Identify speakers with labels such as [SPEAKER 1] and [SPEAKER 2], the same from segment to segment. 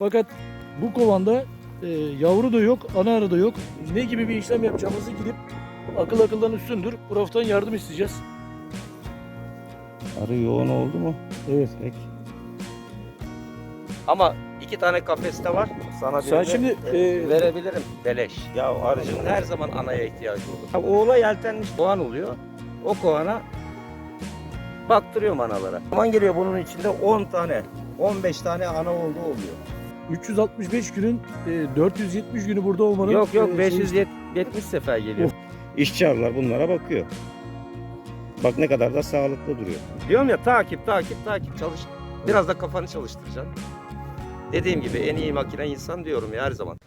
[SPEAKER 1] Fakat bu kovanda e, yavru da yok, ana arı da yok. Ne gibi bir işlem yapacağımızı gidip akıl akıldan üstündür. Prof'tan yardım isteyeceğiz.
[SPEAKER 2] Arı yoğun oldu mu?
[SPEAKER 1] Evet.
[SPEAKER 2] Peki. Ama iki tane kafeste var. Sana
[SPEAKER 1] Sen
[SPEAKER 2] birini,
[SPEAKER 1] şimdi,
[SPEAKER 2] e,
[SPEAKER 1] e,
[SPEAKER 2] verebilirim beleş. Ya arıcının her zaman anaya ihtiyacı olur. Ha, oğula yeltenmiş kovan oluyor. O kovana baktırıyorum analara. Zaman geliyor bunun içinde 10 tane, 15 tane ana olduğu oluyor.
[SPEAKER 1] 365 günün e, 470 günü burada olmanın
[SPEAKER 2] Yok yok
[SPEAKER 1] e, şeyi-
[SPEAKER 2] 570 sefer geliyor. İşçi arılar bunlara bakıyor. Bak ne kadar da sağlıklı duruyor. Diyorum ya takip takip takip çalış. Biraz da kafanı çalıştıracaksın. Dediğim gibi en iyi makine insan diyorum ya her zaman.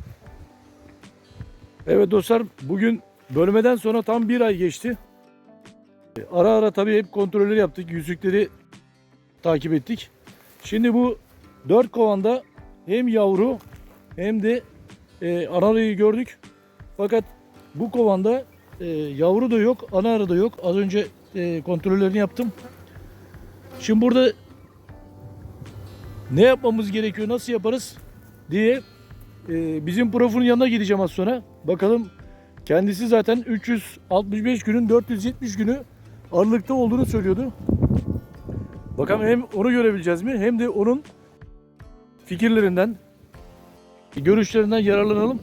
[SPEAKER 1] Evet dostlar bugün bölmeden sonra tam bir ay geçti. Ara ara tabii hep kontrolleri yaptık. Yüzükleri takip ettik. Şimdi bu dört kovanda hem yavru hem de e, ana arıyı gördük. Fakat bu kovanda e, yavru da yok, ana arı da yok. Az önce e, kontrollerini yaptım. Şimdi burada ne yapmamız gerekiyor, nasıl yaparız diye ee, bizim profun yanına gideceğim az sonra. Bakalım kendisi zaten 365 günün 470 günü aralıkta olduğunu söylüyordu. Bakalım hem onu görebileceğiz mi hem de onun fikirlerinden, görüşlerinden yararlanalım.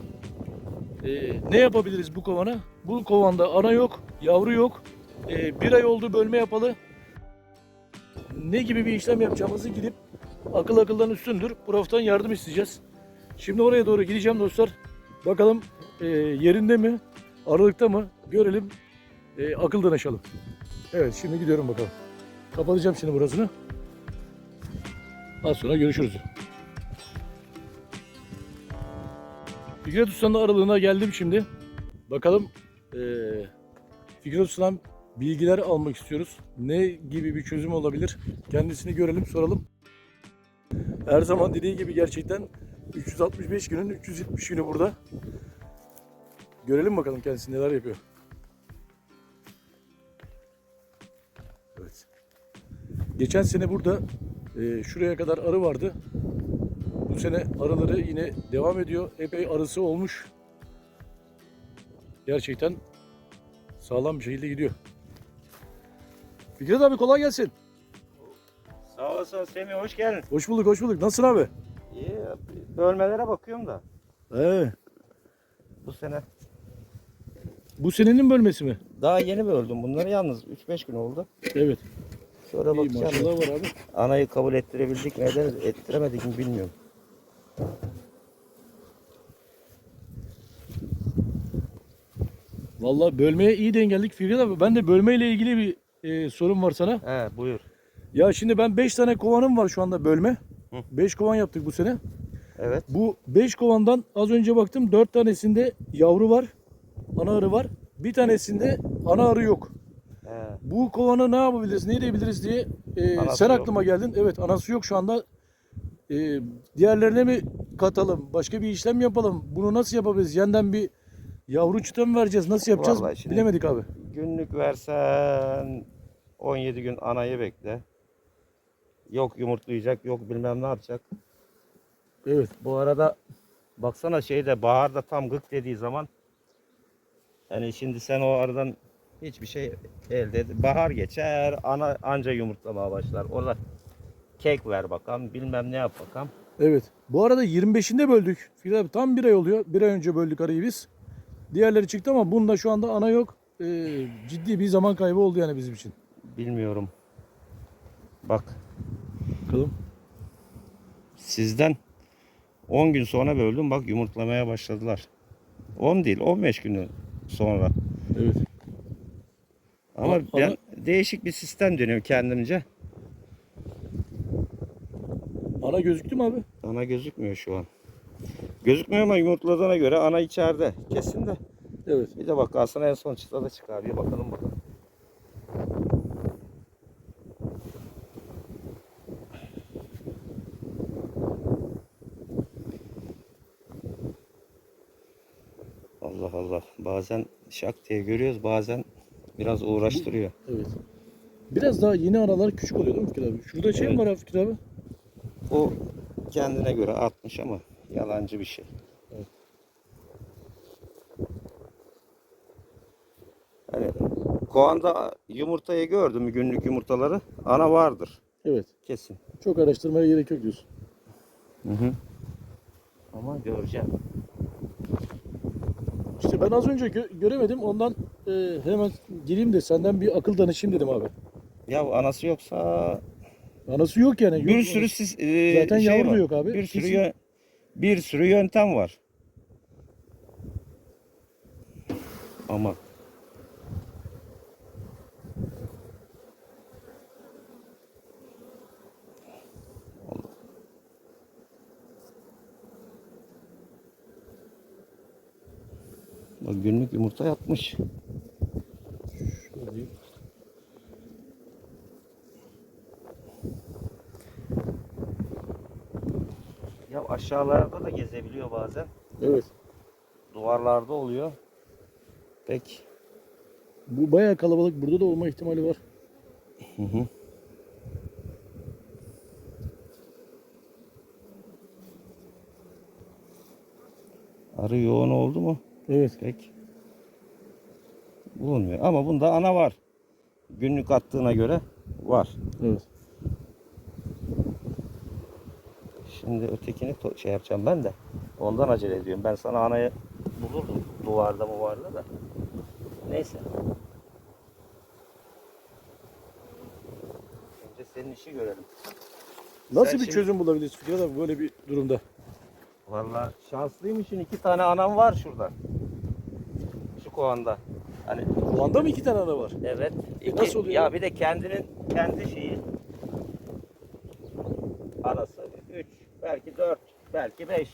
[SPEAKER 1] Ee, ne yapabiliriz bu kovana? Bu kovanda ana yok, yavru yok. Ee, bir ay oldu bölme yapalı. Ne gibi bir işlem yapacağımızı gidip akıl akıldan üstündür. Proftan yardım isteyeceğiz. Şimdi oraya doğru gideceğim dostlar. Bakalım e, yerinde mi? Aralıkta mı? Görelim. E, akıl danışalım. Evet şimdi gidiyorum bakalım. Kapatacağım şimdi burasını. Az sonra görüşürüz. Fikret Usta'nın aralığına geldim şimdi. Bakalım e, Fikret Usta'dan bilgiler almak istiyoruz. Ne gibi bir çözüm olabilir? Kendisini görelim, soralım. Her zaman dediği gibi gerçekten 365 günün 370 günü burada. Görelim bakalım kendisi neler yapıyor. Evet. Geçen sene burada e, şuraya kadar arı vardı. Bu sene arıları yine devam ediyor. Epey arısı olmuş. Gerçekten sağlam bir şekilde gidiyor. Fikret abi kolay gelsin.
[SPEAKER 2] Sağ olasın Semih hoş geldin.
[SPEAKER 1] Hoş bulduk, hoş bulduk. Nasılsın abi?
[SPEAKER 2] İyi bölmelere bakıyorum da
[SPEAKER 1] Ee,
[SPEAKER 2] bu sene
[SPEAKER 1] bu senenin bölmesi mi?
[SPEAKER 2] daha yeni böldüm bunları yalnız 3-5 gün oldu.
[SPEAKER 1] Evet.
[SPEAKER 2] Sonra
[SPEAKER 1] İyi
[SPEAKER 2] bakacağım.
[SPEAKER 1] maşallah var abi.
[SPEAKER 2] Anayı kabul ettirebildik mi ederiz, ettiremedik mi bilmiyorum.
[SPEAKER 1] Vallahi bölmeye iyi dengeldik Fikret abi. Ben de bölmeyle ilgili bir e, sorun var sana.
[SPEAKER 2] He buyur.
[SPEAKER 1] Ya şimdi ben 5 tane kovanım var şu anda bölme.
[SPEAKER 2] Hı.
[SPEAKER 1] 5 kovan yaptık bu sene.
[SPEAKER 2] Evet.
[SPEAKER 1] Bu 5 kovandan az önce baktım 4 tanesinde yavru var. Ana arı var. Bir tanesinde ana arı yok.
[SPEAKER 2] He.
[SPEAKER 1] Bu kovanı ne yapabiliriz, ne edebiliriz diye e,
[SPEAKER 2] Anası
[SPEAKER 1] sen
[SPEAKER 2] yok.
[SPEAKER 1] aklıma geldin. Evet anası yok şu anda. E, diğerlerine mi katalım? Başka bir işlem yapalım? Bunu nasıl yapabiliriz? Yeniden bir yavru çıta mı vereceğiz? Nasıl yapacağız?
[SPEAKER 2] Vallahi şimdi-
[SPEAKER 1] Bilemedik abi.
[SPEAKER 2] Günlük versen 17 gün anayı bekle. Yok yumurtlayacak, yok bilmem ne yapacak.
[SPEAKER 1] Evet.
[SPEAKER 2] Bu arada baksana şeyde baharda tam gık dediği zaman yani şimdi sen o aradan hiçbir şey elde ed- Bahar geçer, ana anca yumurtlamaya başlar. Orada kek ver bakalım, bilmem ne yap bakalım.
[SPEAKER 1] Evet. Bu arada 25'inde böldük. Abi tam bir ay oluyor. Bir ay önce böldük arayı biz. Diğerleri çıktı ama bunda şu anda ana yok. Ee, ciddi bir zaman kaybı oldu yani bizim için.
[SPEAKER 2] Bilmiyorum. Bak
[SPEAKER 1] Bakalım.
[SPEAKER 2] sizden 10 gün sonra böldüm bak yumurtlamaya başladılar. 10 değil 15 gün sonra.
[SPEAKER 1] Evet.
[SPEAKER 2] Ama
[SPEAKER 1] Ama-
[SPEAKER 2] ben değişik bir sistem dönüyorum kendimce.
[SPEAKER 1] Ana gözüktü mü abi?
[SPEAKER 2] Ana gözükmüyor şu an. Gözükmüyor ama yumurtladığına göre ana içeride. Kesin de.
[SPEAKER 1] Evet.
[SPEAKER 2] Bir de bak aslında en son çıtada çıkar. Bir bakalım bakalım. Allah Allah. Bazen şak diye görüyoruz. Bazen biraz uğraştırıyor.
[SPEAKER 1] Evet. Biraz daha yeni aralar küçük oluyor değil mi Fikret abi? Şurada şey mi
[SPEAKER 2] Evet.
[SPEAKER 1] var abi Fikret abi?
[SPEAKER 2] O kendine göre atmış ama yalancı bir şey.
[SPEAKER 1] Evet.
[SPEAKER 2] Hani Koğan'da yumurtayı gördüm mü günlük yumurtaları ana vardır
[SPEAKER 1] Evet.
[SPEAKER 2] kesin.
[SPEAKER 1] Çok araştırmaya gerek yok diyorsun.
[SPEAKER 2] Hı hı. Ama göreceğim.
[SPEAKER 1] İşte ben az önce gö- göremedim. Ondan e, hemen gireyim de senden bir akıl danışayım dedim abi.
[SPEAKER 2] Ya anası yoksa
[SPEAKER 1] Anası yok yani.
[SPEAKER 2] bir
[SPEAKER 1] Yok
[SPEAKER 2] sürü
[SPEAKER 1] anası.
[SPEAKER 2] sis, e,
[SPEAKER 1] Zaten
[SPEAKER 2] şey
[SPEAKER 1] yavru
[SPEAKER 2] var.
[SPEAKER 1] yok abi.
[SPEAKER 2] Bir sürü
[SPEAKER 1] Kesin-
[SPEAKER 2] bir sürü yöntem var. Ama Bak günlük yumurta yapmış.
[SPEAKER 1] Şöyle
[SPEAKER 2] Ya aşağılarda da gezebiliyor bazen.
[SPEAKER 1] Evet.
[SPEAKER 2] Duvarlarda oluyor. Pek
[SPEAKER 1] Bu bayağı kalabalık. Burada da olma ihtimali var.
[SPEAKER 2] Hı hı. Arı yoğun oldu mu?
[SPEAKER 1] Evet.
[SPEAKER 2] Pek bulunmuyor. Ama bunda ana var. Günlük attığına göre var.
[SPEAKER 1] Evet.
[SPEAKER 2] Şimdi ötekini şey yapacağım ben de. Ondan acele ediyorum. Ben sana anayı bulurdum. Duvarda mı vardı da. Neyse. Önce senin işi görelim.
[SPEAKER 1] Nasıl
[SPEAKER 2] Sen
[SPEAKER 1] bir
[SPEAKER 2] şimdi-
[SPEAKER 1] çözüm bulabiliriz Fikret abi böyle bir durumda?
[SPEAKER 2] Vallahi şanslıymışsın. iki tane anam var şurada. Şu kovanda. Hani
[SPEAKER 1] Kovanda mı iki tane ana var?
[SPEAKER 2] evet. iki-
[SPEAKER 1] nasıl oluyor?
[SPEAKER 2] Ya bir de kendinin kendi şeyi. Anası 3, belki 4, belki 5.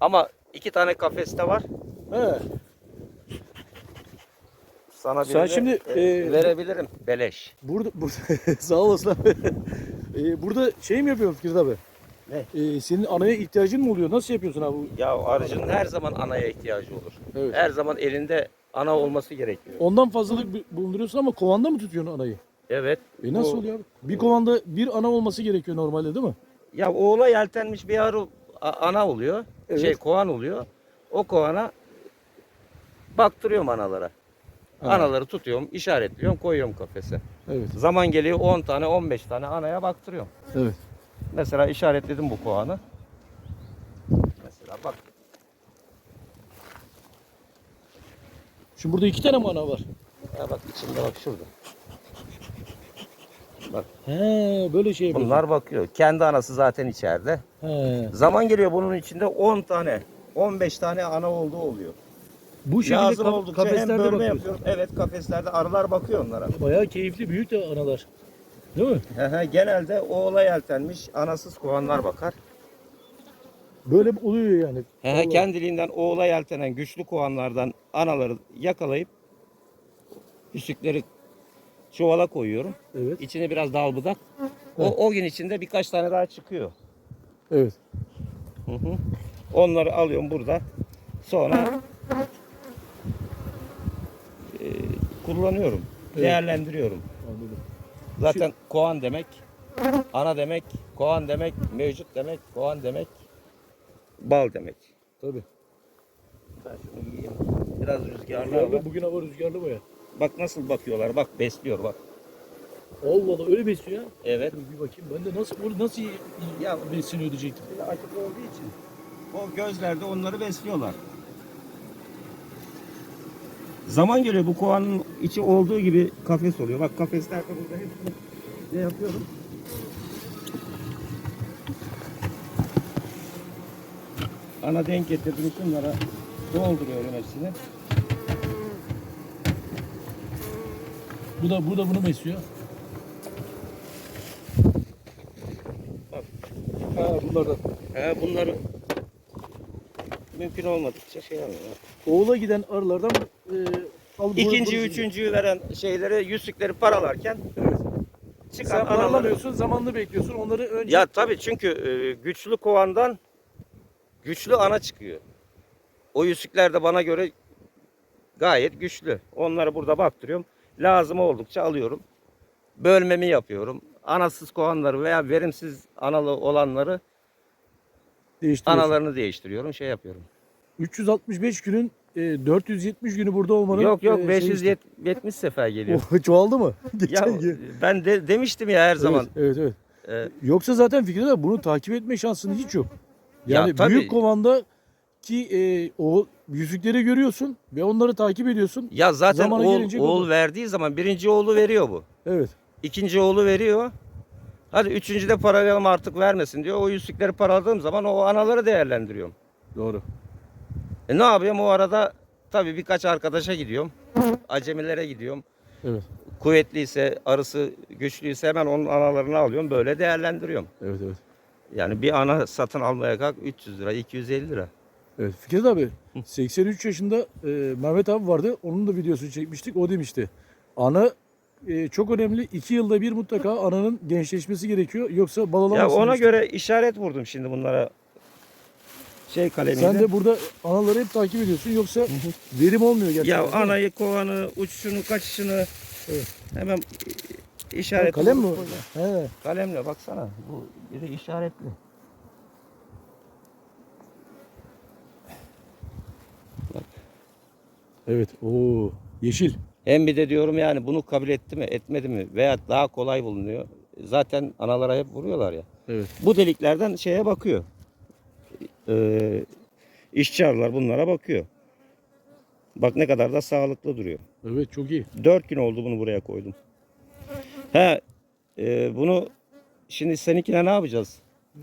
[SPEAKER 2] Ama iki tane kafeste var.
[SPEAKER 1] He.
[SPEAKER 2] Sana
[SPEAKER 1] Sen
[SPEAKER 2] birini,
[SPEAKER 1] şimdi,
[SPEAKER 2] e,
[SPEAKER 1] e,
[SPEAKER 2] verebilirim beleş.
[SPEAKER 1] Burada, burada sağ olasın abi. Ee, burada şey mi yapıyorsun Fikret abi?
[SPEAKER 2] Ne?
[SPEAKER 1] Ee, senin anaya ihtiyacın mı oluyor? Nasıl yapıyorsun abi?
[SPEAKER 2] Ya arıcının her zaman anaya ihtiyacı olur.
[SPEAKER 1] Evet.
[SPEAKER 2] Her zaman elinde ana olması gerekiyor.
[SPEAKER 1] Ondan fazlalık bulunduruyorsun ama kovanda mı tutuyorsun anayı?
[SPEAKER 2] Evet.
[SPEAKER 1] E nasıl
[SPEAKER 2] Bu-
[SPEAKER 1] oluyor abi? Bir kovanda bir ana olması gerekiyor normalde değil mi?
[SPEAKER 2] Ya oğula yeltenmiş bir arı ana oluyor.
[SPEAKER 1] Evet.
[SPEAKER 2] Şey kovan oluyor. O kovana baktırıyorum analara.
[SPEAKER 1] Ha.
[SPEAKER 2] Anaları tutuyorum, işaretliyorum, koyuyorum kafese.
[SPEAKER 1] Evet.
[SPEAKER 2] Zaman geliyor 10 tane, 15 tane anaya baktırıyorum.
[SPEAKER 1] Evet.
[SPEAKER 2] Mesela işaretledim bu kovanı. Mesela bak
[SPEAKER 1] Şimdi burada iki tane mi ana var?
[SPEAKER 2] ya bak içinde bak şurada. Bak
[SPEAKER 1] He, böyle şey yapıyorsun.
[SPEAKER 2] bunlar bakıyor. Kendi anası zaten içeride.
[SPEAKER 1] He.
[SPEAKER 2] Zaman geliyor bunun içinde 10 tane, 15 tane ana olduğu oluyor.
[SPEAKER 1] Bu şekilde
[SPEAKER 2] Lazım
[SPEAKER 1] kaf-
[SPEAKER 2] oldukça hem
[SPEAKER 1] kafeslerde
[SPEAKER 2] bölme
[SPEAKER 1] bakıyorsun.
[SPEAKER 2] yapıyorum. Evet kafeslerde arılar bakıyor onlara.
[SPEAKER 1] Bayağı keyifli büyük de analar. Değil mi?
[SPEAKER 2] Genelde oğula yeltenmiş anasız kovanlar bakar.
[SPEAKER 1] Böyle oluyor yani. Vallahi.
[SPEAKER 2] Kendiliğinden oğula yeltenen güçlü kovanlardan anaları yakalayıp üstlükleri çuvala koyuyorum.
[SPEAKER 1] Evet.
[SPEAKER 2] İçine biraz dal budak. O, o gün içinde birkaç tane daha çıkıyor.
[SPEAKER 1] Evet.
[SPEAKER 2] Hı hı. Onları alıyorum burada. Sonra e, kullanıyorum.
[SPEAKER 1] Evet.
[SPEAKER 2] Değerlendiriyorum.
[SPEAKER 1] Anladım.
[SPEAKER 2] Zaten kovan demek, ana demek, kovan demek, mevcut demek, kovan demek, bal demek.
[SPEAKER 1] Tabii.
[SPEAKER 2] Ben şunu giyeyim. Biraz. Rüzgarlı,
[SPEAKER 1] bugün hava rüzgarlı baya.
[SPEAKER 2] Bak nasıl bakıyorlar. Bak besliyor bak.
[SPEAKER 1] Allah Allah öyle besliyor ya.
[SPEAKER 2] Evet.
[SPEAKER 1] Dur bir bakayım ben de nasıl o nasıl
[SPEAKER 2] Ya
[SPEAKER 1] besleniyor diyecektim.
[SPEAKER 2] açık olduğu için o gözlerde onları besliyorlar. Zaman geliyor bu kovanın içi olduğu gibi kafes oluyor. Bak kafeslerde burada hepsini ne yapıyorum? Ana denk getirdim şunlara dolduruyorum hepsini.
[SPEAKER 1] Bu da bu da bunu besliyor.
[SPEAKER 2] Bak.
[SPEAKER 1] Ha bunlardan.
[SPEAKER 2] He, bunları mümkün olmadıkça şey alıyor.
[SPEAKER 1] Oğula giden arılardan e, al bu-
[SPEAKER 2] İkinci,
[SPEAKER 1] bu-
[SPEAKER 2] üçüncüyü veren şeyleri, yüzükleri paralarken
[SPEAKER 1] Evet.
[SPEAKER 2] çıkan
[SPEAKER 1] Sen
[SPEAKER 2] anaları.
[SPEAKER 1] paralamıyorsun, zamanlı bekliyorsun. Onları önce
[SPEAKER 2] Ya tabii çünkü e, güçlü kovandan güçlü ana çıkıyor. O yüzükler de bana göre gayet güçlü. Onları burada baktırıyorum. Lazım oldukça alıyorum. Bölmemi yapıyorum. Anasız kovanları veya verimsiz analı olanları. Analarını değiştiriyorum, şey yapıyorum.
[SPEAKER 1] 365 günün e, 470 günü burada olmanın
[SPEAKER 2] yok yok
[SPEAKER 1] e, şey
[SPEAKER 2] 570 sefer geliyor.
[SPEAKER 1] işte. O çoğaldı mı?
[SPEAKER 2] ya
[SPEAKER 1] gün.
[SPEAKER 2] ben de demiştim ya her zaman.
[SPEAKER 1] Evet, evet, evet.
[SPEAKER 2] e,
[SPEAKER 1] Yoksa zaten Fikret abi bunu takip etme şansın hiç yok.
[SPEAKER 2] Ya
[SPEAKER 1] Yani
[SPEAKER 2] tabii.
[SPEAKER 1] büyük kovanda ki e, o yüzükleri görüyorsun ve onları takip ediyorsun.
[SPEAKER 2] ya zaten
[SPEAKER 1] Zamanı
[SPEAKER 2] oğul,
[SPEAKER 1] gelince
[SPEAKER 2] oğul
[SPEAKER 1] olur.
[SPEAKER 2] verdiği zaman birinci oğlu veriyor bu.
[SPEAKER 1] Evet.
[SPEAKER 2] İkinci oğlu veriyor. Hadi üçüncü de paralayalım artık vermesin diyor. O yüzükleri paraladığım zaman o anaları değerlendiriyorum.
[SPEAKER 1] Doğru.
[SPEAKER 2] E ne yapıyorum o arada tabii birkaç arkadaşa gidiyorum. Acemilere gidiyorum.
[SPEAKER 1] Evet.
[SPEAKER 2] Kuvvetliyse, arısı güçlüyse hemen onun analarını alıyorum. Böyle değerlendiriyorum.
[SPEAKER 1] Evet evet.
[SPEAKER 2] Yani bir ana satın almaya kalk 300 lira, 250 lira.
[SPEAKER 1] Evet Fikret abi 83 yaşında e, Mehmet abi vardı. Onun da videosunu çekmiştik. O demişti. Ana e, çok önemli. 2 yılda bir mutlaka ananın gençleşmesi gerekiyor. Yoksa
[SPEAKER 2] Ya
[SPEAKER 1] balalamazsın.
[SPEAKER 2] ona
[SPEAKER 1] demişti.
[SPEAKER 2] göre işaret vurdum şimdi bunlara. Şey kalemiyle.
[SPEAKER 1] Sen de burada anaları hep takip ediyorsun. Yoksa verim olmuyor gerçekten.
[SPEAKER 2] ya
[SPEAKER 1] değil mi?
[SPEAKER 2] anayı, kovanı, uçuşunu, kaçışını
[SPEAKER 1] Evet.
[SPEAKER 2] hemen
[SPEAKER 1] Ha,
[SPEAKER 2] işaret
[SPEAKER 1] kalem mi?
[SPEAKER 2] koyuyorum.
[SPEAKER 1] He.
[SPEAKER 2] Kalemle baksana. Bu bir de işaretli.
[SPEAKER 1] Evet. Oo, yeşil.
[SPEAKER 2] Hem bir de diyorum yani bunu kabul etti mi, etmedi mi veya daha kolay bulunuyor. Zaten analara hep vuruyorlar ya.
[SPEAKER 1] Evet.
[SPEAKER 2] Bu deliklerden şeye bakıyor. Ee, işçi arılar bunlara bakıyor. Bak ne kadar da sağlıklı duruyor.
[SPEAKER 1] Evet çok iyi.
[SPEAKER 2] 4 gün oldu bunu buraya koydum. He, e, bunu şimdi seninkine ne yapacağız?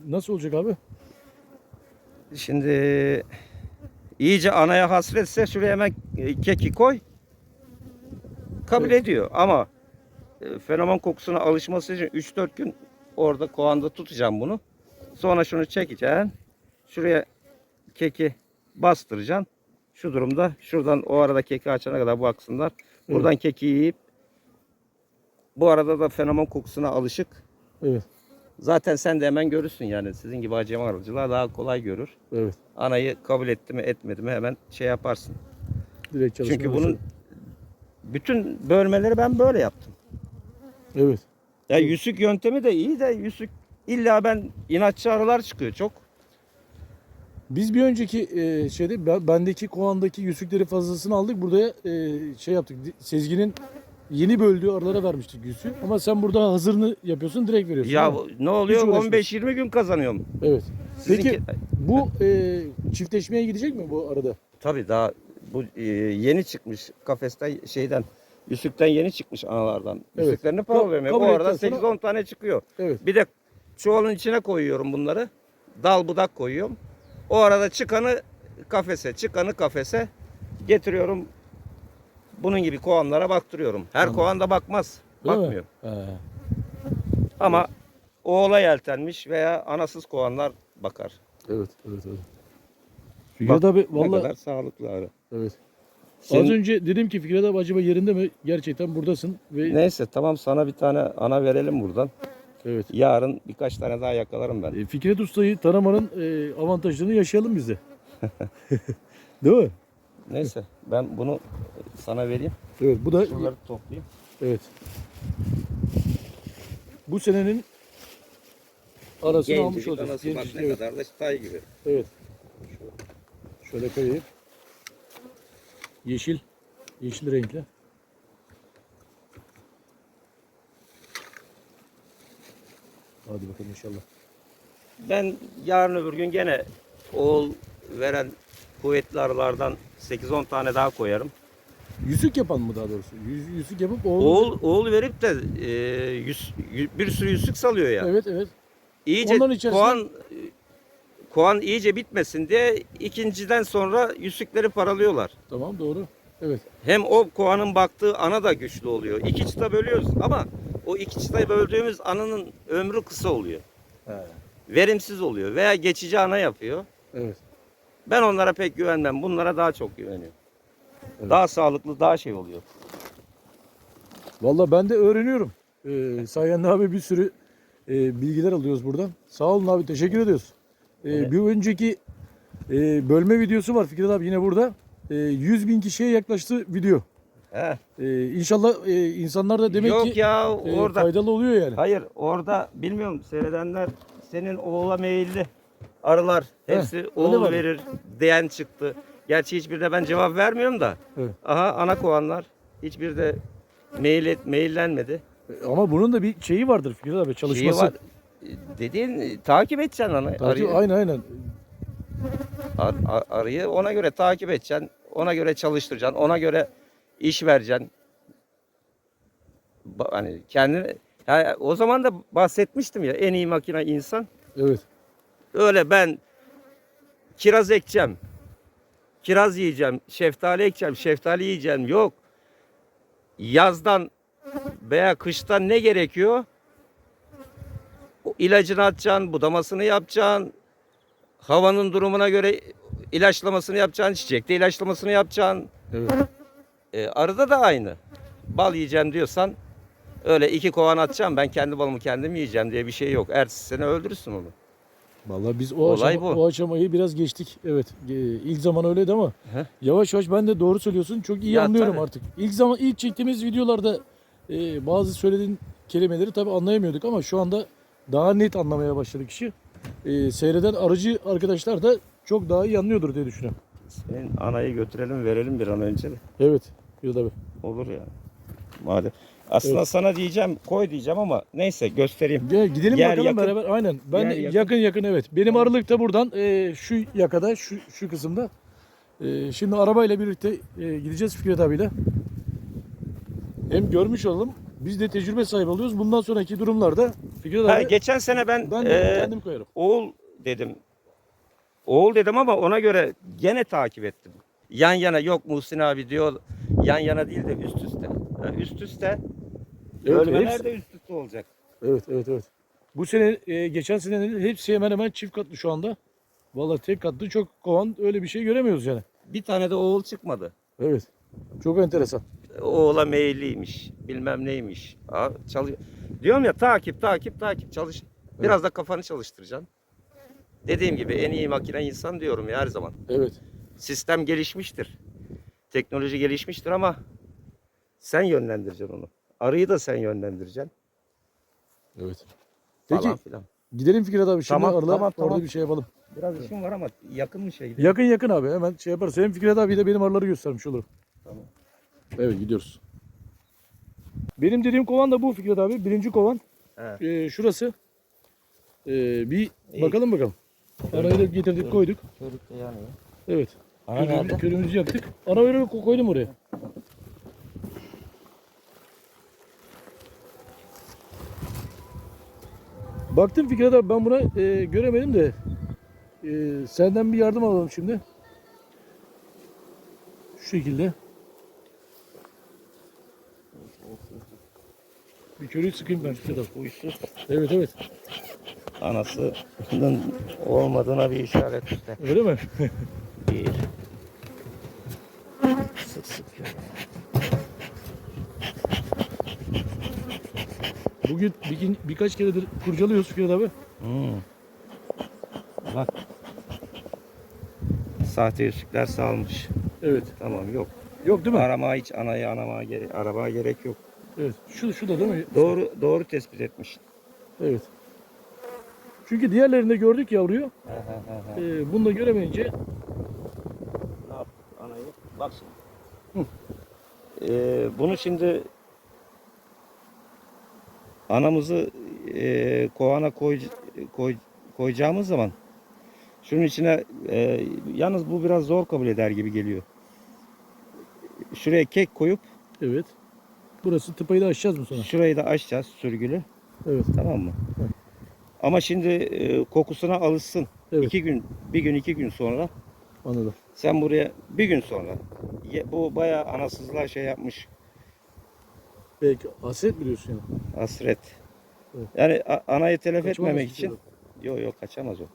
[SPEAKER 1] Nasıl olacak abi?
[SPEAKER 2] Şimdi iyice anaya hasretse şuraya hemen e, keki koy. Kabul
[SPEAKER 1] Evet.
[SPEAKER 2] ediyor ama e, fenomen kokusuna alışması için 3-4 gün orada kovanda tutacağım bunu. Sonra şunu çekeceksin. Şuraya keki bastıracaksın. Şu durumda şuradan o arada keki açana kadar baksınlar. Buradan keki yiyip bu arada da fenomen kokusuna alışık.
[SPEAKER 1] Evet.
[SPEAKER 2] Zaten sen de hemen görürsün yani. Sizin gibi acemi arıcılar daha kolay görür.
[SPEAKER 1] Evet.
[SPEAKER 2] Anayı kabul etti mi etmedi mi hemen şey yaparsın.
[SPEAKER 1] Direkt çalışmaya
[SPEAKER 2] Çünkü bunun bütün bölmeleri ben böyle yaptım.
[SPEAKER 1] Evet.
[SPEAKER 2] Ya yüzük yöntemi de iyi de yüzük illa ben inatçı arılar çıkıyor çok.
[SPEAKER 1] Biz bir önceki e, şeyde ben- bendeki kovandaki yüzükleri fazlasını aldık. Burada e, şey yaptık. Sezgin'in yeni böldüğü arılara vermiştik yüzüğü. Ama sen burada hazırını yapıyorsun direkt veriyorsun.
[SPEAKER 2] Ya
[SPEAKER 1] değil mi?
[SPEAKER 2] bu- ne oluyor?
[SPEAKER 1] uğraşmıyorsun.
[SPEAKER 2] 15-20 gün kazanıyorum.
[SPEAKER 1] Evet.
[SPEAKER 2] Sizinki,
[SPEAKER 1] Peki bu e, çiftleşmeye gidecek mi bu arada?
[SPEAKER 2] tabii daha bu e, yeni çıkmış kafesten şeyden yüzükten yeni çıkmış analardan.
[SPEAKER 1] Evet.
[SPEAKER 2] Yüzüklerini paralıyorum. hep.
[SPEAKER 1] kabul
[SPEAKER 2] O arada
[SPEAKER 1] ettikten sonra-
[SPEAKER 2] 8-10 tane çıkıyor.
[SPEAKER 1] Evet.
[SPEAKER 2] Bir de çuvalın içine koyuyorum bunları. Dal budak koyuyorum. O arada çıkanı kafese, çıkanı kafese getiriyorum. Bunun gibi kovanlara baktırıyorum. Her kovan da bakmaz.
[SPEAKER 1] Değil mi?
[SPEAKER 2] bakmıyor.
[SPEAKER 1] He.
[SPEAKER 2] Ama oğula yeltenmiş veya anasız kovanlar bakar.
[SPEAKER 1] Evet, evet, evet. Fikret abi
[SPEAKER 2] Ne
[SPEAKER 1] valla
[SPEAKER 2] kadar sağlıklı arı.
[SPEAKER 1] evet.
[SPEAKER 2] Senin-
[SPEAKER 1] Az önce dedim ki Fikret abi acaba yerinde mi? Gerçekten buradasın ve
[SPEAKER 2] Neyse tamam sana bir tane ana verelim buradan.
[SPEAKER 1] evet.
[SPEAKER 2] Yarın birkaç tane daha yakalarım ben.
[SPEAKER 1] E, Fikret Usta'yı tanımanın e, avantajlarını yaşayalım biz de. Değil mi?
[SPEAKER 2] Neyse ben bunu sana vereyim.
[SPEAKER 1] Evet bu da
[SPEAKER 2] Şunları toplayayım.
[SPEAKER 1] evet. Bu senenin arasını almış
[SPEAKER 2] Gencecik
[SPEAKER 1] olacağız.
[SPEAKER 2] anası bak ne
[SPEAKER 1] evet,
[SPEAKER 2] kadar da tay gibi.
[SPEAKER 1] evet. Şöyle koyayım. Yeşil. Yeşil renkli. Hadi bakalım inşallah.
[SPEAKER 2] Ben yarın öbür gün gene oğul veren kuvvetli arılardan 8-10 tane daha koyarım.
[SPEAKER 1] Yüzük yapan mı daha doğrusu? Yüz, yüzük yapıp oğul...
[SPEAKER 2] Oğul oğul verip de e, yüz, yü- bir sürü yüzük salıyor ya.
[SPEAKER 1] Evet evet.
[SPEAKER 2] İyice
[SPEAKER 1] Onların içerisinde-
[SPEAKER 2] koğan koğan iyice bitmesin diye ikinciden sonra yüzükleri paralıyorlar.
[SPEAKER 1] Tamam doğru. Evet.
[SPEAKER 2] Hem o koğanın baktığı ana da güçlü oluyor. İki çıta bölüyoruz ama o iki çıtayı böldüğümüz ananın ömrü kısa oluyor. Verimsiz oluyor veya geçici ana yapıyor.
[SPEAKER 1] Evet.
[SPEAKER 2] Ben onlara pek güvenmem. Bunlara daha çok güveniyorum.
[SPEAKER 1] Evet.
[SPEAKER 2] Daha sağlıklı, daha şey oluyor.
[SPEAKER 1] Vallahi ben de öğreniyorum. Ee, sayende abi bir sürü e, bilgiler alıyoruz buradan. Sağ olun abi teşekkür ediyoruz. Ee,
[SPEAKER 2] Evet.
[SPEAKER 1] Bir önceki e, bölme videosu var Fikret abi yine burada. E, 100 bin kişiye yaklaştı video.
[SPEAKER 2] He.
[SPEAKER 1] E, inşallah e, insanlar da demek
[SPEAKER 2] Yok
[SPEAKER 1] ki
[SPEAKER 2] ya
[SPEAKER 1] e,
[SPEAKER 2] orada.
[SPEAKER 1] faydalı oluyor yani.
[SPEAKER 2] Hayır orada bilmiyorum seyredenler senin oğula meyilli. Arılar
[SPEAKER 1] Heh,
[SPEAKER 2] hepsi
[SPEAKER 1] öyle
[SPEAKER 2] oğul verir diyen çıktı. Gerçi hiçbirine ben cevap vermiyorum da.
[SPEAKER 1] Evet.
[SPEAKER 2] Aha ana kovanlar hiçbir de mail et, maillenmedi.
[SPEAKER 1] E, Ama bunun da bir şeyi vardır Fikret abi çalışması.
[SPEAKER 2] Şeyi var. Dediğin e, takip edeceksin ana,
[SPEAKER 1] Takip-
[SPEAKER 2] arıyı.
[SPEAKER 1] aynen aynen.
[SPEAKER 2] Ar- ar- arıyı ona göre takip edeceksin. Ona göre çalıştıracaksın. Ona göre iş vereceksin. Hani kendini ya o zaman da bahsetmiştim ya en iyi makine insan.
[SPEAKER 1] Evet.
[SPEAKER 2] Öyle ben kiraz ekeceğim. Kiraz yiyeceğim, şeftali ekeceğim, şeftali yiyeceğim. Yok. Yazdan veya kıştan ne gerekiyor? O ilacını atacaksın, budamasını yapacaksın. Havanın durumuna göre ilaçlamasını yapacaksın, çiçekte ilaçlamasını yapacaksın.
[SPEAKER 1] Evet.
[SPEAKER 2] E, arıda da aynı. Bal yiyeceğim diyorsan öyle iki kovan atacağım ben kendi balımı kendim yiyeceğim diye bir şey yok. Ertesi sene öldürürsün onu.
[SPEAKER 1] Vallahi biz o,
[SPEAKER 2] Olay
[SPEAKER 1] aşama-
[SPEAKER 2] bu.
[SPEAKER 1] o aşamayı biraz geçtik. Evet. E, ilk zaman öyleydi ama
[SPEAKER 2] Hı.
[SPEAKER 1] yavaş yavaş ben de doğru söylüyorsun. Çok iyi
[SPEAKER 2] Ya
[SPEAKER 1] anlıyorum
[SPEAKER 2] tabii.
[SPEAKER 1] artık. İlk zaman ilk çektiğimiz videolarda e, bazı söylediğin kelimeleri tabii anlayamıyorduk ama şu anda daha net anlamaya başladık işi. E, seyreden arıcı arkadaşlar da çok daha iyi anlıyordur diye düşünüyorum.
[SPEAKER 2] Senin anayı götürelim verelim bir an önce de.
[SPEAKER 1] Evet. Fikret abi.
[SPEAKER 2] Olur yani. Madem. Aslında
[SPEAKER 1] Evet.
[SPEAKER 2] sana diyeceğim koy diyeceğim ama neyse göstereyim.
[SPEAKER 1] Gel gidelim
[SPEAKER 2] Yer
[SPEAKER 1] bakalım
[SPEAKER 2] yakın.
[SPEAKER 1] beraber. Aynen. Ben
[SPEAKER 2] Yer
[SPEAKER 1] yakın.
[SPEAKER 2] yakın.
[SPEAKER 1] yakın evet. Benim aralıkta buradan e, şu yakada şu şu kısımda. E, şimdi arabayla birlikte e, gideceğiz Fikret abiyle. Hem görmüş olalım. Biz de tecrübe sahibi oluyoruz. Bundan sonraki durumlarda Fikret
[SPEAKER 2] Ha,
[SPEAKER 1] abi
[SPEAKER 2] geçen sene ben,
[SPEAKER 1] ben
[SPEAKER 2] e,
[SPEAKER 1] kendim koyarım.
[SPEAKER 2] oğul dedim. Oğul dedim ama ona göre gene takip ettim. Yan yana yok Muhsin abi diyor. Yan yana değil de üst üste. Üst üste.
[SPEAKER 1] Evet,
[SPEAKER 2] Bölmeler
[SPEAKER 1] hepsi-
[SPEAKER 2] de üst üste olacak.
[SPEAKER 1] Evet evet evet. Bu sene e, geçen senenin hepsi hemen hemen çift katlı şu anda. Vallahi tek katlı çok kovan öyle bir şey göremiyoruz yani.
[SPEAKER 2] Bir tane de oğul çıkmadı.
[SPEAKER 1] Evet. Çok enteresan.
[SPEAKER 2] Oğula meyilliymiş. Bilmem neymiş. Ha, çalıyor. Diyorum ya takip takip takip çalış. Biraz da kafanı çalıştıracaksın. Dediğim gibi en iyi makine insan diyorum ya her zaman.
[SPEAKER 1] Evet.
[SPEAKER 2] Sistem gelişmiştir. Teknoloji gelişmiştir ama sen yönlendireceksin onu. Arıyı da sen yönlendireceksin.
[SPEAKER 1] Evet. Peki
[SPEAKER 2] Falan filan.
[SPEAKER 1] gidelim Fikret abi şimdi
[SPEAKER 2] Tamam,
[SPEAKER 1] arılar
[SPEAKER 2] tamam,
[SPEAKER 1] orada
[SPEAKER 2] tamam.
[SPEAKER 1] bir şey yapalım.
[SPEAKER 2] Biraz işim var ama yakın mı şey?
[SPEAKER 1] Yakın yakın abi hemen şey yaparız. Hem Fikret abi de benim arıları göstermiş olur.
[SPEAKER 2] Tamam.
[SPEAKER 1] Evet gidiyoruz. Benim dediğim kovan da bu Fikret abi. Birinci kovan.
[SPEAKER 2] Evet.
[SPEAKER 1] Ee, şurası. Ee, bir
[SPEAKER 2] İyi.
[SPEAKER 1] bakalım bakalım. Arayı da getirdik koyduk.
[SPEAKER 2] Körükte yanıyor.
[SPEAKER 1] Evet.
[SPEAKER 2] Ana
[SPEAKER 1] Körümüzü, yaktık. Ana öyle ko- koydum oraya. Baktım Fikret abi ben buna e, göremedim de e, senden bir yardım alalım şimdi. Şu şekilde. Bir körüğü sıkayım ben Fikret abi.
[SPEAKER 2] Uysuz.
[SPEAKER 1] Evet evet.
[SPEAKER 2] Anasının olmadığına bir işaret işte.
[SPEAKER 1] Öyle mi?
[SPEAKER 2] Bir. Sık sık ya.
[SPEAKER 1] Bugün bir, birkaç keredir kurcalıyoruz Fikret abi.
[SPEAKER 2] Hmm. Bak. Sahte yüzükler salmış.
[SPEAKER 1] Evet.
[SPEAKER 2] Tamam yok.
[SPEAKER 1] Yok değil mi?
[SPEAKER 2] Arama hiç anayı aramaya gerek, aramaya gerek yok.
[SPEAKER 1] Evet. Şu, şu da değil mi?
[SPEAKER 2] Doğru doğru tespit etmiş.
[SPEAKER 1] Evet. Çünkü diğerlerinde gördük yavruyu. Ee, bunu da göremeyince
[SPEAKER 2] Ne yap anayı? Bak şimdi. Ee, bunu şimdi anamızı e, kovana koy, koy, koyacağımız zaman şunun içine e, yalnız bu biraz zor kabul eder gibi geliyor. Şuraya kek koyup
[SPEAKER 1] evet. Burası tıpayı da açacağız mı sonra?
[SPEAKER 2] şurayı da açacağız sürgülü.
[SPEAKER 1] Evet.
[SPEAKER 2] Tamam mı?
[SPEAKER 1] Evet.
[SPEAKER 2] Ama şimdi e, kokusuna alışsın.
[SPEAKER 1] Evet.
[SPEAKER 2] İki gün, bir gün iki gün sonra
[SPEAKER 1] Anladım.
[SPEAKER 2] sen buraya bir gün sonra ye- bu bayağı anasızlığa şey yapmış
[SPEAKER 1] Belki hasret mi diyorsun yani?
[SPEAKER 2] hasret.
[SPEAKER 1] Evet.
[SPEAKER 2] Yani a- anayı telef
[SPEAKER 1] Kaçmaz
[SPEAKER 2] etmemek için yok yok kaçamaz o.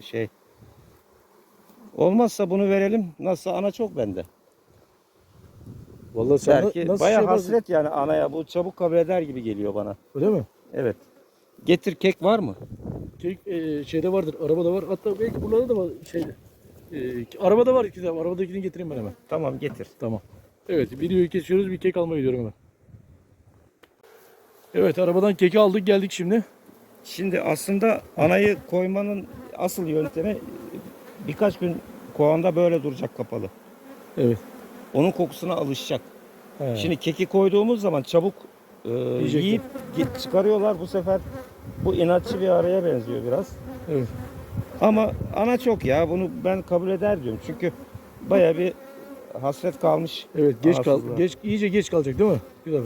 [SPEAKER 2] Şey olmazsa bunu verelim. Nasıl ana çok bende.
[SPEAKER 1] Vallahi sen
[SPEAKER 2] Belki
[SPEAKER 1] nasıl
[SPEAKER 2] bayağı
[SPEAKER 1] şey yaparsın?
[SPEAKER 2] hasret yani anaya bu çabuk kabul eder gibi geliyor bana.
[SPEAKER 1] Öyle mi?
[SPEAKER 2] Evet. Getir kek var mı?
[SPEAKER 1] Kek e, şeyde vardır, arabada var. Hatta belki buralarda da var şeyde. E, arabada var iki tane. Arabadakini getireyim ben hemen.
[SPEAKER 2] Tamam getir.
[SPEAKER 1] Tamam. Evet, videoyu kesiyoruz. Bir kek almaya gidiyorum hemen. Evet, arabadan keki aldık geldik şimdi.
[SPEAKER 2] Şimdi aslında anayı koymanın asıl yöntemi birkaç gün kovanda böyle duracak kapalı.
[SPEAKER 1] Evet.
[SPEAKER 2] Onun kokusuna alışacak.
[SPEAKER 1] He.
[SPEAKER 2] Şimdi keki koyduğumuz zaman çabuk e, yiyip git çıkarıyorlar bu sefer. Bu inatçı bir araya benziyor biraz.
[SPEAKER 1] Evet.
[SPEAKER 2] Ama ana çok ya bunu ben kabul eder diyorum. Çünkü baya bir hasret kalmış.
[SPEAKER 1] Evet geç kal
[SPEAKER 2] Anasızlar.
[SPEAKER 1] geç iyice geç kalacak değil mi? Güzel.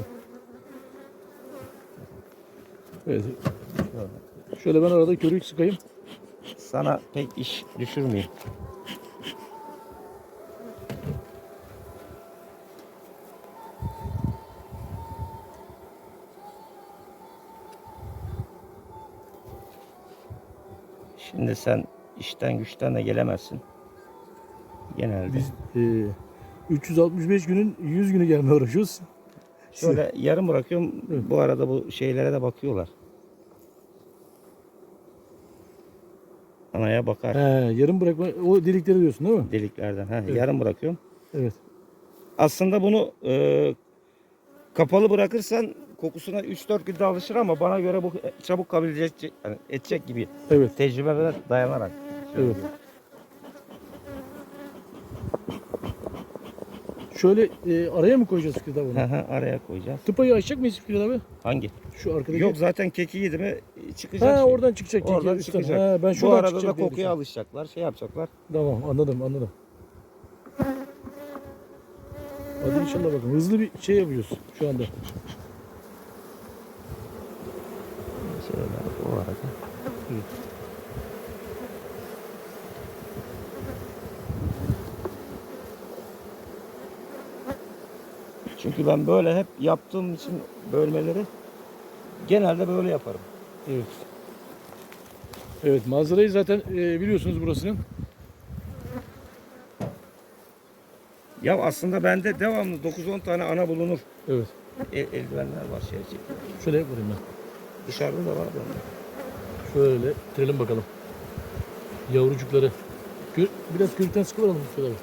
[SPEAKER 1] Evet. Şöyle ben arada körük sıkayım.
[SPEAKER 2] Sana pek iş düşürmeyeyim. Şimdi sen işten güçten de gelemezsin. Genelde.
[SPEAKER 1] Biz e, 365 günün 100 günü gelmeye uğraşıyoruz.
[SPEAKER 2] Şöyle yarım bırakıyorum. Bu arada bu şeylere de bakıyorlar. Anaya bakar.
[SPEAKER 1] He, yarım bırakma o delikleri diyorsun değil mi?
[SPEAKER 2] Deliklerden. Ha,
[SPEAKER 1] Evet.
[SPEAKER 2] Yarım bırakıyorum.
[SPEAKER 1] Evet.
[SPEAKER 2] Aslında bunu e, kapalı bırakırsan kokusuna 3-4 günde alışır ama bana göre bu çabuk kabul edecek, yani edecek gibi
[SPEAKER 1] Evet.
[SPEAKER 2] tecrübeme dayanarak.
[SPEAKER 1] Evet. Şöyle e, araya mı koyacağız Fikret abi?
[SPEAKER 2] Hı
[SPEAKER 1] onu?
[SPEAKER 2] hı, Araya koyacağız.
[SPEAKER 1] Tıpayı açacak mıyız Fikret abi?
[SPEAKER 2] Hangi?
[SPEAKER 1] Şu arkadaki.
[SPEAKER 2] Yok zaten keki yedi mi çıkacak.
[SPEAKER 1] Ha
[SPEAKER 2] şey.
[SPEAKER 1] oradan çıkacak.
[SPEAKER 2] Oradan çıkacak.
[SPEAKER 1] Ha, ben
[SPEAKER 2] Bu
[SPEAKER 1] şuradan
[SPEAKER 2] arada da kokuya
[SPEAKER 1] düşündüm.
[SPEAKER 2] alışacaklar, şey yapacaklar.
[SPEAKER 1] Tamam anladım anladım. Hadi inşallah bakalım. Hızlı bir şey yapıyoruz şu anda.
[SPEAKER 2] Şöyle o arada. Çünkü ben böyle hep yaptığım için bölmeleri genelde böyle yaparım.
[SPEAKER 1] Evet. Evet manzarayı zaten e, biliyorsunuz burasının.
[SPEAKER 2] Ya aslında bende devamlı 9-10 tane ana bulunur.
[SPEAKER 1] Evet.
[SPEAKER 2] El, eldivenler var şey.
[SPEAKER 1] Şöyle yapayım ben.
[SPEAKER 2] Dışarıda da var bende.
[SPEAKER 1] Şöyle bitirelim bakalım. Yavrucukları. Kür, biraz kürkten sıkılalım şöyle.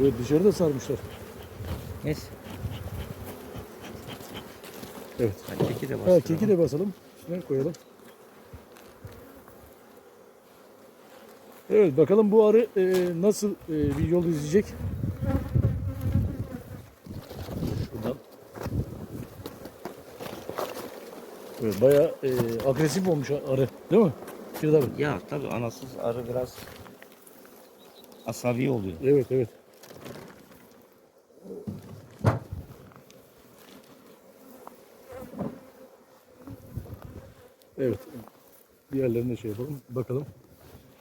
[SPEAKER 1] Evet dışarıda sarmışlar.
[SPEAKER 2] Neyse.
[SPEAKER 1] Evet.
[SPEAKER 2] Keki de
[SPEAKER 1] Ha,
[SPEAKER 2] bastıralım.
[SPEAKER 1] keki de basalım. Üstüne koyalım. Evet bakalım bu arı e, nasıl e, bir yol izleyecek. Şuradan. Evet, bayağı e, agresif olmuş arı değil mi? Abi.
[SPEAKER 2] Ya tabii anasız arı biraz asabi oluyor.
[SPEAKER 1] Evet evet. Evet. Diğerlerine şey yapalım. Bakalım.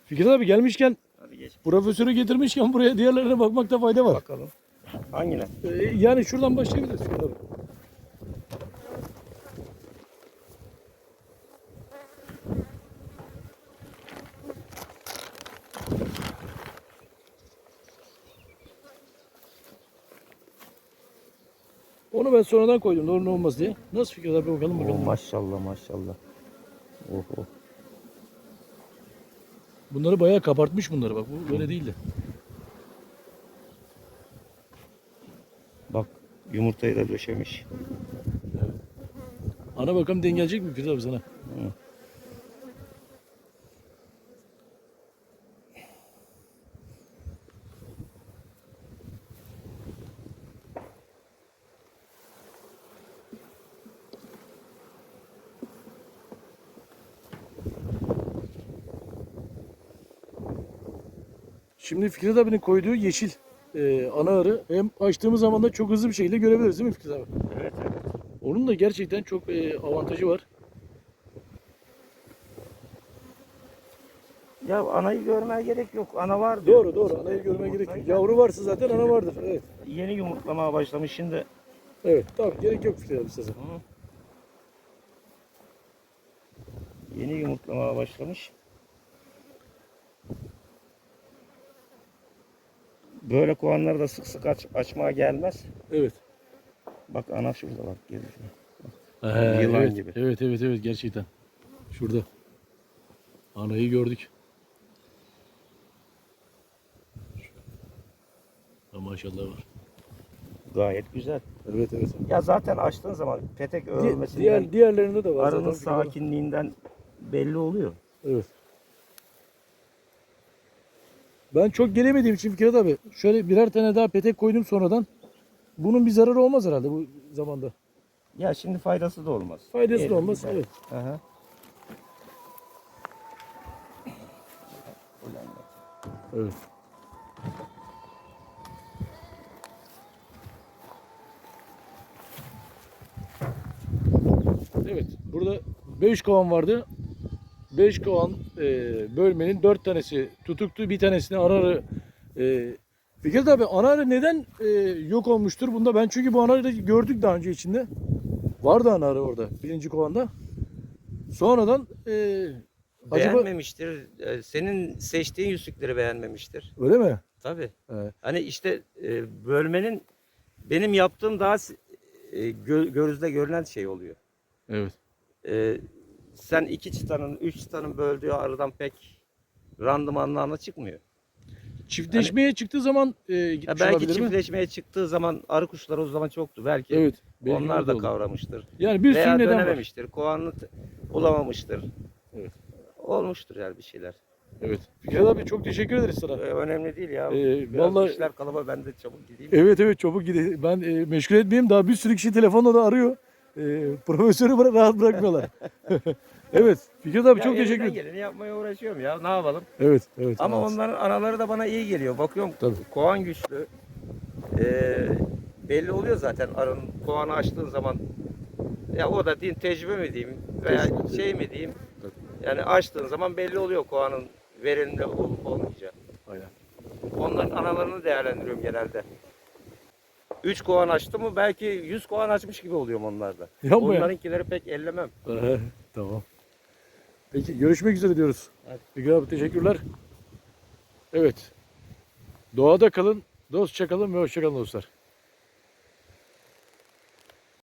[SPEAKER 1] Fikret abi gelmişken
[SPEAKER 2] geç
[SPEAKER 1] profesörü getirmişken buraya diğerlerine bakmakta fayda var.
[SPEAKER 2] bakalım. Hangine?
[SPEAKER 1] Ee, yani şuradan başlayabiliriz Fikret abi. Onu ben sonradan koydum. Doğru olmaz diye. Nasıl Fikret abi bakalım
[SPEAKER 2] Oo,
[SPEAKER 1] bakalım.
[SPEAKER 2] maşallah maşallah. Oh, oh.
[SPEAKER 1] Bunları bayağı kabartmış bunları bak. Bu böyle değildi.
[SPEAKER 2] Bak yumurtayı da döşemiş.
[SPEAKER 1] Ana bakalım dengelecek mi Fikret abi sana? Şimdi Fikret abinin koyduğu yeşil e, ana arı hem açtığımız zaman da çok hızlı bir şekilde görebiliriz değil mi Fikret abi?
[SPEAKER 2] Evet evet.
[SPEAKER 1] Onun da gerçekten çok e, avantajı var.
[SPEAKER 2] Ya anayı görmeye gerek yok. Ana var diyor.
[SPEAKER 1] Doğru doğru anayı görmeye gerek yok. Yavru varsa zaten ana vardır. Evet.
[SPEAKER 2] Yeni yumurtlamaya başlamış şimdi.
[SPEAKER 1] Evet tamam gerek yok Fikret abi.
[SPEAKER 2] Hı. Yeni yumurtlamaya başlamış. Böyle kovanlar da sık sık aç, açmaya gelmez.
[SPEAKER 1] Evet.
[SPEAKER 2] Bak ana şurada bak geliyor.
[SPEAKER 1] Ee,
[SPEAKER 2] Yılan
[SPEAKER 1] evet,
[SPEAKER 2] gibi.
[SPEAKER 1] Evet evet evet gerçekten. Şurada. Anayı gördük. Ha, maşallah var.
[SPEAKER 2] gayet güzel.
[SPEAKER 1] Evet evet.
[SPEAKER 2] Ya zaten açtığın zaman petek örülmesinden,
[SPEAKER 1] diğer diğerlerinde de var.
[SPEAKER 2] arının
[SPEAKER 1] zaten.
[SPEAKER 2] sakinliğinden belli oluyor.
[SPEAKER 1] Evet. Ben çok gelemediğim için Fikret abi şöyle birer tane daha petek koydum sonradan. Bunun bir zararı olmaz herhalde bu zamanda.
[SPEAKER 2] Ya şimdi faydası da olmaz.
[SPEAKER 1] Faydası
[SPEAKER 2] Gelir
[SPEAKER 1] da olmaz.
[SPEAKER 2] gider.
[SPEAKER 1] Evet.
[SPEAKER 2] Aha.
[SPEAKER 1] Evet. Evet. Burada 5 kovan vardı. 5 kovan e, bölmenin 4 tanesi tutuktu. Bir tanesini ararı e, Fikret abi anarı neden e, yok olmuştur? Bunda ben çünkü bu anarı gördük daha önce içinde. Vardı anarı orada birinci kovanda. Sonradan e,
[SPEAKER 2] Beğenmemiştir. Ee, Senin seçtiğin yüzükleri beğenmemiştir.
[SPEAKER 1] öyle mi?
[SPEAKER 2] Tabii.
[SPEAKER 1] Evet.
[SPEAKER 2] Hani işte e, bölmenin benim yaptığım daha s- e, gö- gözle görülen şey oluyor.
[SPEAKER 1] Evet.
[SPEAKER 2] E, sen iki çıtanın, üç çıtanın böldüğü aradan pek randımanlarına çıkmıyor.
[SPEAKER 1] Çiftleşmeye çıktığı zaman e,
[SPEAKER 2] Ya
[SPEAKER 1] gitmiş
[SPEAKER 2] belki
[SPEAKER 1] olabilir mi?
[SPEAKER 2] çiftleşmeye çıktığı zaman arı kuşları o zaman çoktu. Belki
[SPEAKER 1] Evet. belki
[SPEAKER 2] onlar da
[SPEAKER 1] oldu.
[SPEAKER 2] kavramıştır.
[SPEAKER 1] Yani bir sürü neden var.
[SPEAKER 2] dönememiştir. Kovanını t- bulamamıştır.
[SPEAKER 1] Evet.
[SPEAKER 2] Olmuştur yani bir şeyler.
[SPEAKER 1] Evet. Fikret abi çok teşekkür ederiz sana.
[SPEAKER 2] Ee, önemli değil ya.
[SPEAKER 1] Ee,
[SPEAKER 2] Biraz
[SPEAKER 1] vallahi-
[SPEAKER 2] işler kalabalık ben de çabuk gideyim.
[SPEAKER 1] Evet evet çabuk gidelim. Ben e, meşgul etmeyeyim. Daha bir sürü kişi telefonla da arıyor. E, profesörü bıra- rahat bırakmıyorlar. evet. Fikret abi çok teşekkür ederim.
[SPEAKER 2] geleni yapmaya uğraşıyorum ya. Ne yapalım?
[SPEAKER 1] Evet. Evet.
[SPEAKER 2] Ama
[SPEAKER 1] evet.
[SPEAKER 2] onların anaları da bana iyi geliyor. Bakıyorum
[SPEAKER 1] Tabii.
[SPEAKER 2] kovan güçlü. Ee, belli oluyor zaten arının kovanı açtığın zaman. Ya o da din tecrübe mi diyeyim veya
[SPEAKER 1] Tecrübe,
[SPEAKER 2] şey mi diyeyim.
[SPEAKER 1] Tabii.
[SPEAKER 2] Yani açtığın zaman belli oluyor kovanın verimli olup olmayacağı.
[SPEAKER 1] Aynen.
[SPEAKER 2] Onların analarını değerlendiriyorum genelde. 3 kovan açtı mı belki 100 kovan açmış gibi oluyorum onlarda.
[SPEAKER 1] Yapma ya.
[SPEAKER 2] Onlarınkileri pek ellemem.
[SPEAKER 1] Ee, tamam. Peki görüşmek üzere diyoruz.
[SPEAKER 2] Hadi.
[SPEAKER 1] Fikret abi teşekkürler. Evet. Doğada kalın, dostça kalın ve hoşça kalın dostlar.